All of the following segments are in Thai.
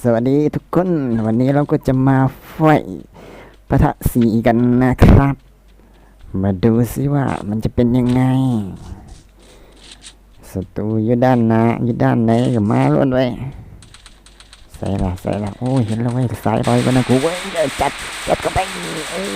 สวัสดีทุกคน วันนี้เราก็จะมาไฟปะทะสีกันนะครับ มาดูซิว่ามันจะเป็นยังไงศัตรูอยู่ด้านหน้าอยู่ด้านไหนก็มาล้วนไว้ ใส่ละใส่ละโอ้ยเห็นแล้วเว้ยสายลอยกันนะกูเว้ยจัดจัดเข้าไปเอ้ย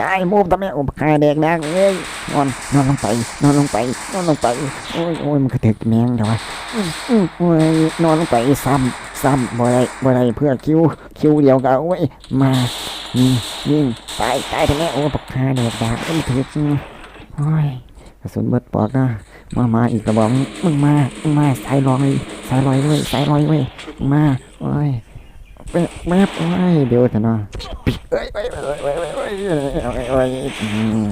ตายมูฟทำไมโอ้คาแดกนะเอ้ยนอนนอนลงไปนอนลงไปนอนลงไปโอ้ยโอ้ยมันกระถึกแมงเดี๋ยววะอืมอืมโอ้ยนอนลงไปซ้ำซ้ำบ่ได้บ่ได้เพื่อคิวคิวเดียวกันโอ้ยมายิงยิงตายตายทำไมโอ้ปากคาเด็กดาบเอ้ยถึกโอ้ยกระสุนเบิดปอดนะมามาอีกกระบอกมึงมามึงมาสายลอยสายลอยเว้ยสายลอยเว้ยมึงมา โอ้ยแป๊บแป๊บโอ้ยเดี๋ยวเถอะเนาะเอ้ยเอ้ยเอ้ยเอ้ยเอ้ยเอ้ยเอ้ยเอ้ยเอ้ยอืม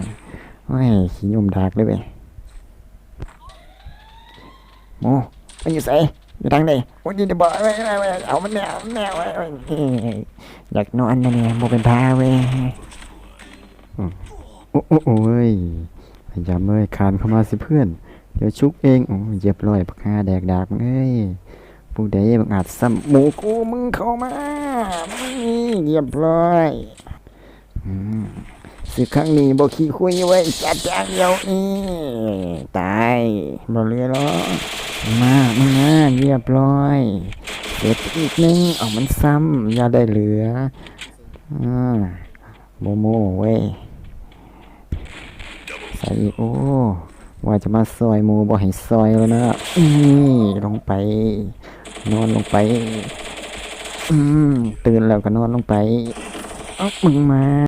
โอ้ยขี้ยมดากเลยเว้ยโมมันอยู่ไสอยู่ทางใดโอ้ยนี่บอกไว้ไว้ไว้เอามันแนวแนวไว้ไว้เอ้ยอยากนอนนะเนี่ยโมเป็นพาเว้ยโอ้โอ้โอ้ยพยายามเอ้ยคานเข้ามาสิเพื่อน เดี๋ยวชุกเองโอ้ยเหยียบร้อยปักหาแดกดากมึงเอ้ย ผู้ใดบังอาจซ้ำหมูกูมึงเข้ามามึงนี่เหยียบร้อยอืมสิครั้งนี้บอกขี้คุยไว้จัดจางเดียวนี่ตายบ่เลือหรอมามึงมาเรียบร้อยเสร็จอีกนึงเอามันซ้ำอย่าได้เหลืออ่าโมโมเว้ยใส่โอ้ว่าจะมาซอยมูบ่ให้ซอยแล้วนะนี่ลงไป นอนลงไป อืมตื่นแล้วก็นอนลงไป เอ้ามึงมา